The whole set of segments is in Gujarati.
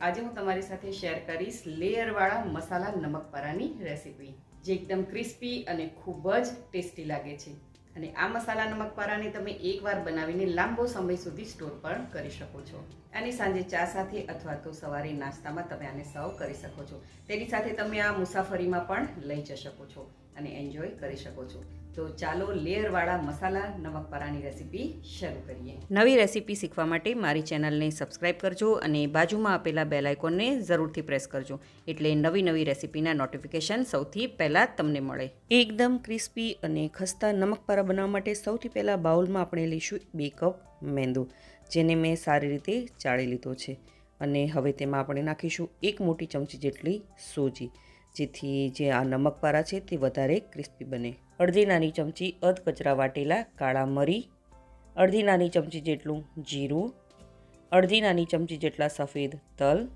આજે હું તમારી સાથે શેર કરીશ લેયરવાળા મસાલા નમક પરાની રેસીપી જે એકદમ ક્રિસ્પી અને ખૂબ જ ટેસ્ટી લાગે છે. અને આ મસાલા નમક પરાને તમે એકવાર બનાવીને લાંબો સમય સુધી સ્ટોર પણ કરી શકો છો. અને સાંજે ચા સાથે અથવા તો સવારે નાસ્તામાં તમે આને સર્વ કરી શકો છો. તેની સાથે તમે આ મુસાફરીમાં પણ લઈ જઈ શકો છો. અને એન્જોય કરી શકો છો. તો ચાલો લેયરવાળા મસાલા નમક પરાની રેસીપી શરૂ કરીએ. નવી રેસીપી શીખવા માટે મારી ચેનલને સબસ્ક્રાઇબ કરજો અને બાજુમાં આપેલા બેલ આઇકોનને જરૂરથી પ્રેસ કરજો. એટલે નવી નવી રેસીપીના નોટિફિકેશન સૌથી પહેલાં તમને મળે. એકદમ ક્રિસ્પી અને ખસ્તા નમક પારા બનાવવા માટે સૌથી પહેલાં બાઉલમાં આપણે લઈશું બે કપ મેંદો, જેને મેં સારી રીતે ચાળી લીધો છે. અને હવે તેમાં આપણે નાખીશું એક મોટી ચમચી જેટલી સોજી. જેથી જે આ નમકવાળા છે તે વધારે ક્રિસ્પી બને. અડધી નાની ચમચી અધ કચરા વાટેલા કાળા મરી, અડધી નાની ચમચી જેટલું જીરું, અડધી નાની ચમચી જેટલા સફેદ તલ,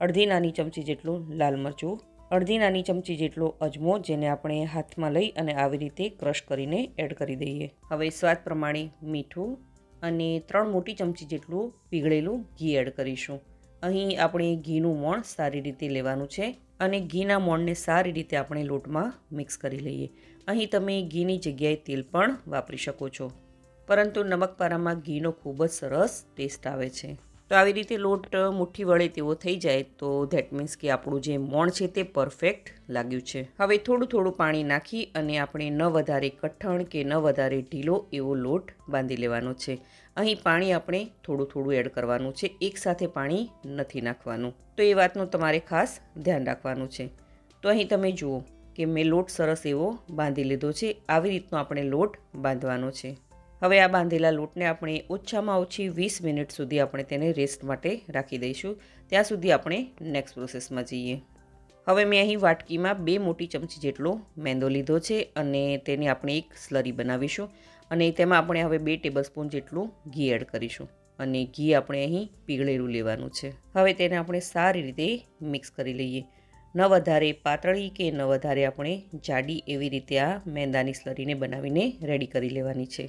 અડધી નાની ચમચી જેટલું લાલ મરચું, અડધી નાની ચમચી જેટલો અજમો જેને આપણે હાથમાં લઈ અને આવી રીતે ક્રશ કરીને એડ કરી દઈએ. હવે સ્વાદ પ્રમાણે મીઠું અને ત્રણ મોટી ચમચી જેટલું પીગળેલું ઘી એડ કરીશું. અહીં આપણે ઘીનું મોણ સારી રીતે લેવાનું છે. અને ઘીના મોણને સારી રીતે આપણે લોટમાં મિક્સ કરી લઈએ. અહીં તમે ઘીની જગ્યાએ તેલ પણ વાપરી શકો છો. પરંતુ નમકપારામાં ઘીનો ખૂબ જ સરસ ટેસ્ટ આવે છે. તો આવી રીતે લોટ મુઠ્ઠી વળે તેવો થઈ જાય, તો ધેટ મીન્સ કે આપણું જે મોણ છે તે પરફેક્ટ લાગ્યું છે. હવે થોડું થોડું પાણી નાખી અને આપણે ન વધારે કઠણ કે ન વધારે ઢીલો એવો લોટ બાંધી લેવાનો છે. અહીં પાણી આપણે થોડું થોડું એડ કરવાનું છે એકસાથે પાણી નથી નાખવાનું. તો એ વાતનું તમારે ખાસ ધ્યાન રાખવાનું છે. તો અહીં તમે જુઓ કે મેં લોટ સરસ એવો બાંધી લીધો છે, આવી રીતનો આપણે લોટ બાંધવાનો છે. હવે આ બાંધેલા લોટને આપણે ઓછામાં ઓછી વીસ મિનિટ સુધી આપણે તેને રેસ્ટ માટે રાખી દઈશું. ત્યાં સુધી આપણે નેક્સ્ટ પ્રોસેસમાં જઈએ. હવે મેં અહીં વાટકીમાં બે મોટી ચમચી જેટલો મેંદો લીધો છે અને તેને આપણે એક સ્લરી બનાવીશું અને તેમાં આપણે હવે બે ટેબલસ્પૂન જેટલું ઘી એડ કરીશું અને ઘી આપણે અહીં પીગળેલું લેવાનું છે. હવે તેને આપણે સારી રીતે મિક્સ કરી લઈએ. ન વધારે પાતળી કે ન વધારે આપણે જાડી એવી રીતે આ મેંદાની સ્લરીને બનાવીને રેડી કરી લેવાની છે.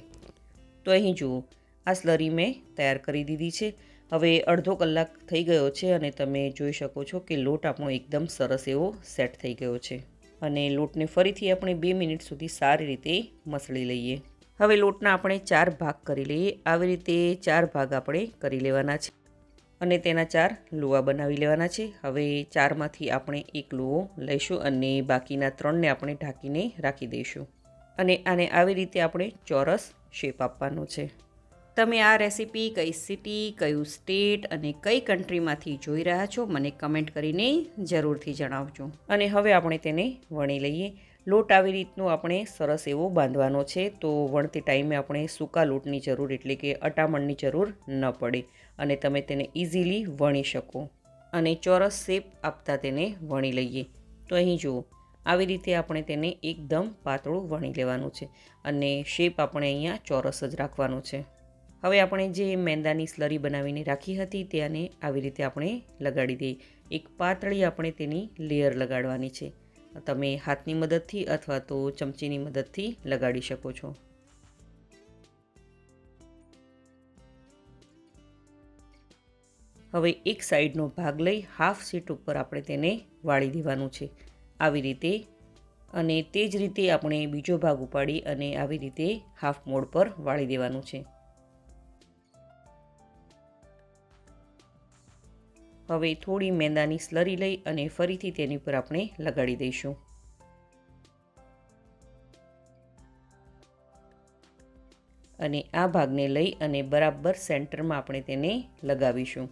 તો અહીં જુઓ, આ સ્લરી મેં તૈયાર કરી દીધી છે. હવે અડધો કલાક થઈ ગયો છે અને તમે જોઈ શકો છો કે લોટ આપણો એકદમ સરસ એવો સેટ થઈ ગયો છે. અને લોટને ફરીથી આપણે બે મિનિટ સુધી સારી રીતે મસળી લઈએ. હવે લોટના આપણે ચાર ભાગ કરી લઈએ. આવી રીતે ચાર ભાગ આપણે કરી લેવાના છે. અને તેના ચાર લુવા બનાવી લેવાના છે. હવે ચારમાંથી આપણે એક લુવો લઈશું અને બાકીના ત્રણને આપણે ઢાંકીને રાખી દઈશું. અને આને આવી રીતે આપણે ચોરસ શેપ આપવાનો છે. તમે આ રેસીપી કઈ સિટી કયું સ્ટેટ અને કઈ કન્ટ્રીમાંથી જોઈ રહ્યા છો મને કમેન્ટ કરીને જરૂરથી જણાવજો. અને હવે આપણે તેને વણી લઈએ. લોટ આવી રીતનો આપણે સરસ એવો બાંધવાનો છે તો વણતી ટાઈમે આપણે સૂકા લોટની જરૂર એટલે કે અટામણની જરૂર ન પડે. અને તમે તેને ઇઝીલી વણી શકો. અને ચોરસ શેપ આપતા તેને વણી લઈએ. તો અહીં જુઓ આવી રીતે આપણે તેને એકદમ પાતળું વણી લેવાનું છે અને શેપ આપણે અહીંયા ચોરસ જ રાખવાનું છે. હવે આપણે જે મેંદાની સ્લરી બનાવીને રાખી હતી તેને આવી રીતે આપણે લગાડી દઈએ. એક પાતળી આપણે તેની લેયર લગાડવાની છે. તમે હાથની મદદથી અથવા તો ચમચીની મદદથી લગાડી શકો છો. હવે એક સાઈડનો ભાગ લઈ હાફ સીટ ઉપર આપણે તેને વાળી દેવાનું છે. આવી રીતે અને તે જ રીતે આપણે બીજો ભાગ ઉપાડી અને આવી રીતે હાફ મોડ પર વાળી દેવાનું છે. હવે થોડી મેંદાની સ્લરી લઈ અને ફરીથી તેની પર આપણે લગાડી દઈશું. અને આ ભાગને લઈ અને બરાબર સેન્ટરમાં આપણે તેને લગાવીશું.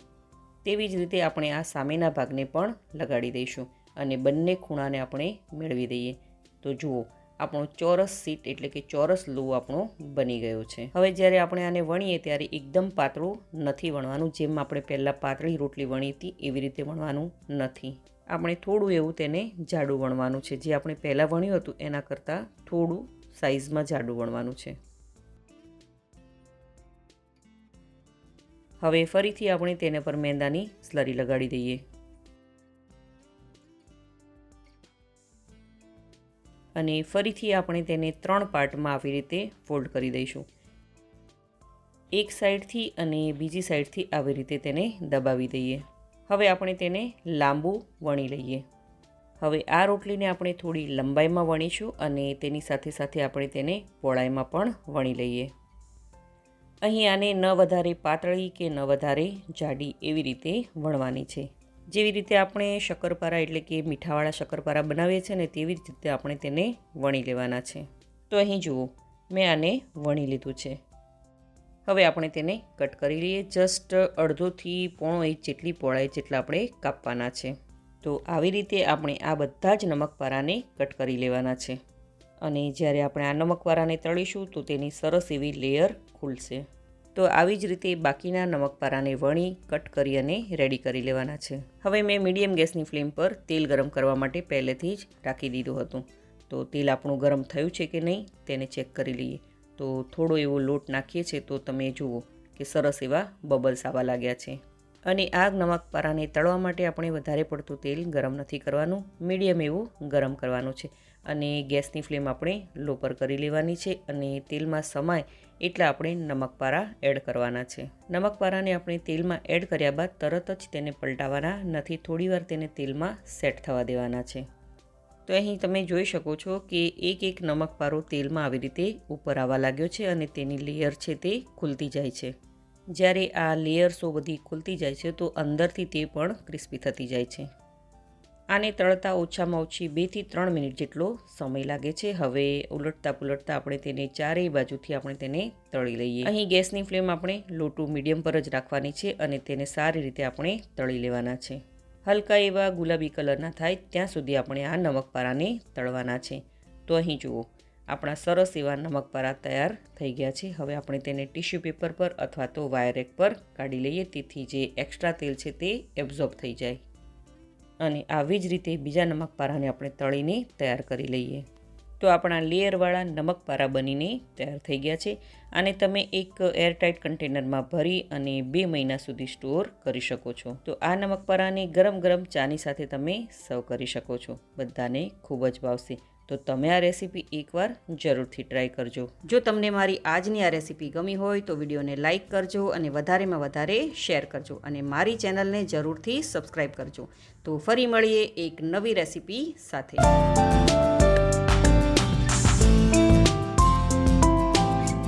તેવી જ રીતે આપણે આ સામેના ભાગને પણ લગાડી દઈશું. અને બંને ખૂણાને આપણે મેળવી દઈએ. તો જુઓ, આપણો ચોરસ સીટ એટલે કે ચોરસ લો આપણો બની ગયો છે. હવે જ્યારે આપણે આને વણીએ ત્યારે એકદમ પાતળું નથી વણવાનું, જેમ આપણે પહેલાં પાતળી રોટલી વણી હતી એવી રીતે વણવાનું નથી. આપણે થોડું એવું તેને જાડું વણવાનું છે. જે આપણે પહેલાં વણ્યું હતું એના કરતાં થોડું સાઇઝમાં જાડું વણવાનું છે. હવે ફરીથી આપણે તેને પર મેંદાની સ્લરી લગાડી દઈએ. અને ફરીથી આપણે તેને ત્રણ પાર્ટમાં આવી રીતે ફોલ્ડ કરી દઈશું. એક સાઈડથી અને બીજી સાઈડથી આવી રીતે તેને દબાવી દઈએ. હવે આપણે તેને લાંબુ વણી લઈએ. હવે આ રોટલીને આપણે થોડી લંબાઈમાં વણીશું અને તેની સાથે સાથે આપણે તેને પહોળાઈમાં પણ વણી લઈએ. અહીં આને ન વધારે પાતળી કે ન વધારે જાડી એવી રીતે વણવાની છે. જેવી રીતે આપણે શક્કરપારા એટલે કે મીઠાવાળા શક્કરપારા બનાવીએ છીએ ને તેવી જ રીતે આપણે તેને વણી લેવાના છે. તો અહીં જુઓ, મેં આને વણી લીધું છે. હવે આપણે તેને કટ કરી લઈએ. જસ્ટ અડધોથી પોણો ઇંચ જેટલી પહોળાઈ જેટલા આપણે કાપવાના છે. તો આવી રીતે આપણે આ બધા જ નમકપારાને કટ કરી લેવાના છે. અને જ્યારે આપણે આ નમકપારાને તળીશું તો તેની સરસ એવી લેયર ખુલશે. તો આવી જ રીતે બાકીના નમકપારાને વણી, કટ કરી અને રેડી કરી લેવાના છે. હવે મેં મીડિયમ ગેસની ફ્લેમ પર તેલ ગરમ કરવા માટે પહેલેથી જ રાખી દીધું હતું. તો તેલ આપણું ગરમ થયું છે કે નહીં, તેને ચેક કરી લઈએ. તો થોડો એવો લોટ નાખીએ છીએ તો તમે જુઓ કે સરસ એવા બબલ્સ આવવા લાગ્યા છે. અને આ નમકપારાને તળવા માટે આપણે વધારે પડતું તેલ ગરમ નથી કરવાનું, મીડિયમ એવું ગરમ કરવાનું છે. અને ગેસની ફ્લેમ આપણે લો પર કરી લેવાની છે અને તેલમાં સમાય એટલા આપણે નમકપારા એડ કરવાના છે. નમકપારાને આપણે તેલમાં એડ કર્યા બાદ તરત જ તેને પલટાવવાના નથી થોડીવાર તેને તેલમાં સેટ થવા દેવાના છે. તો અહીં તમે જોઈ શકો છો કે એક એક નમકપારો તેલમાં આવી રીતે ઉપર આવવા લાગ્યો છે અને તેની લેયર છે તે ખુલતી જાય છે. જ્યારે આ લેયર્સો બધી ખુલતી જાય છે તો અંદરથી તે પણ ક્રિસ્પી થતી જાય છે. આને તળતા ઓછામાં ઓછી બેથી ત્રણ મિનિટ જેટલો સમય લાગે છે. હવે ઉલટતા પુલટતા આપણે તેને ચારેય બાજુથી આપણે તેને તળી લઈએ. અહીં ગેસની ફ્લેમ આપણે લો ટુ મીડિયમ પર જ રાખવાની છે અને તેને સારી રીતે આપણે તળી લેવાના છે. હલકા એવા ગુલાબી કલરના થાય ત્યાં સુધી આપણે આ નમકપારાને તળવાના છે. તો અહીં જુઓ, આપણા સરસ એવા નમકપારા તૈયાર થઈ ગયા છે. હવે આપણે તેને ટિશ્યુ પેપર પર અથવા તો વાયરેક પર કાઢી લઈએ, તેથી જે એક્સ્ટ્રા તેલ છે તે એબ્ઝોર્બ થઈ જાય. અને આવી જ રીતે બીજા નમકપારાને આપણે તળીને તૈયાર કરી લઈએ. તો આપણા લેયરવાળા નમકપારા બનીને તૈયાર થઈ ગયા છે આને તમે એક એરટાઇટ કન્ટેનરમાં ભરી અને બે મહિના સુધી સ્ટોર કરી શકો છો. તો આ નમકપારાને ગરમ ગરમ ચાની સાથે તમે સર્વ કરી શકો છો. બધાને ખૂબ જ ભાવશે. તો તમે આ રેસીપી એકવાર જરૂરથી ટ્રાય કરજો. જો તમને મારી આજની આ રેસીપી ગમી હોય તો વિડીયોને લાઇક કરજો અને વધારેમાં વધારે શેર કરજો અને મારી ચેનલને જરૂરથી સબસ્ક્રાઈબ કરજો. તો ફરી મળીએ એક નવી રેસીપી સાથે.